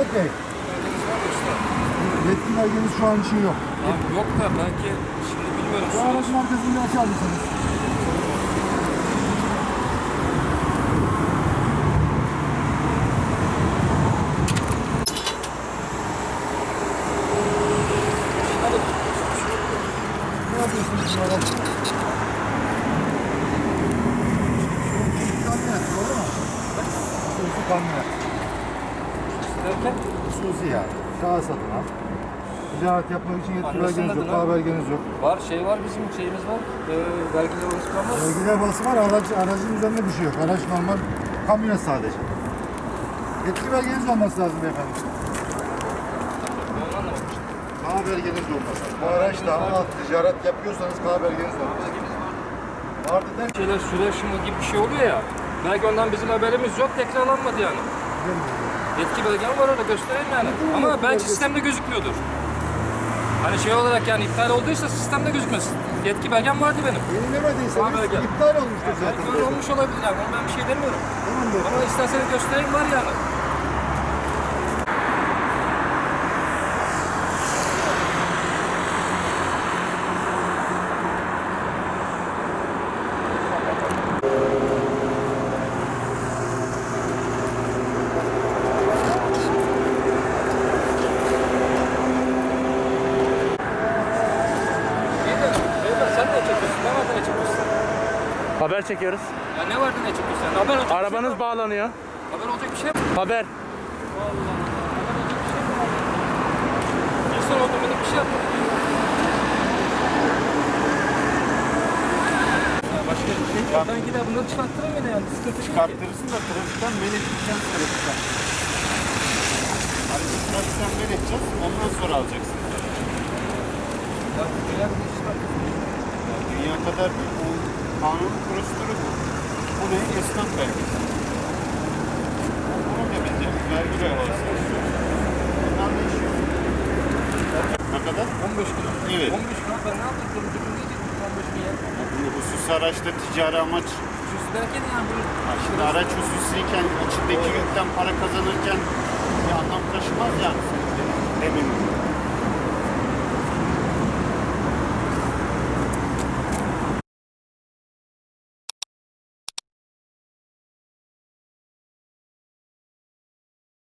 Mehmet Bey, yetki belgeniz şu an için yok. Abi yok da belki şimdi bilmiyorum. Bu aracın arkasını açar mısınız? Ne yapıyorsunuz bu araç? Kamyonet, doğru mu? Kamyonet. Derken Suzi yani. Şahıs adına. Ticaret yapmak için yetki Annesi belgeniz yok, nedir daha belgeniz yok. var şey var bizim şeyimiz var. Ee, vergiler oluşturan var. Vergiler bası var, araç, aracın üzerinde bir şey yok. Araç normal kamyonet sadece. Yetki belgeniz olması lazım beyefendi. Ben anlamamıştım. K belgeniz olması lazım. Bu araçla alt ticaret yapıyorsanız K belgeniz olması lazım. Vardı der. Şeyler süre aşımı gibi bir şey oluyor ya. Belki ondan bizim haberimiz yok. Tekrarlanmadı yani. Yetki belgem var orada göstereyim yani. Ama belki sistemde gözükmüyordur. Hani şey olarak yani iptal olduysa sistemde gözükmez. Yetki belgem vardı benim. Yenilemediyseniz K belge. iptal olmuştur zaten. Belki öyle olmuş olabilir yani. Ben bir şey demiyorum. Tamam. Ama isterseniz göstereyim var yani. İyi de beyefendi sen ne çekiyorsun? Ne vardı ne çekiyorsun? Haber çekiyoruz. Ya ne vardı ne çekiyorsun? Yani haber olacak bir şey Arabanız mi? bağlanıyor. Haber olacak bir şey mi? Haber. İnsan oldum benim bir şey yapmadım. Ya başka bir şey. Ben gider bunları çıkarttırırım yine yani. Sıkıntı. Çıkarttırırsın da trafikten men edeceksin trafikten. Aracı trafikten men edeceğiz, ondan sonra alacaksın. Ya dünya bir iş çıkarttırırım. Ya dünya kadar bu kanun prosedürü bu. Bu ne? Esnaf belgesi. Bunu da bilecek, vergi levhası. Bunlar ne işi? Ne kadar? 15 gün. Evet. 15 gün. Ben ne yapayım? Kırmızı diyecek 15 gün ya. Bu husus araçta ticari amaç. Şu derken yani bunu. Ha, Şimdi araç hususiyken, içindeki yükten para kazanırken bir anlam taşımaz yani. Demin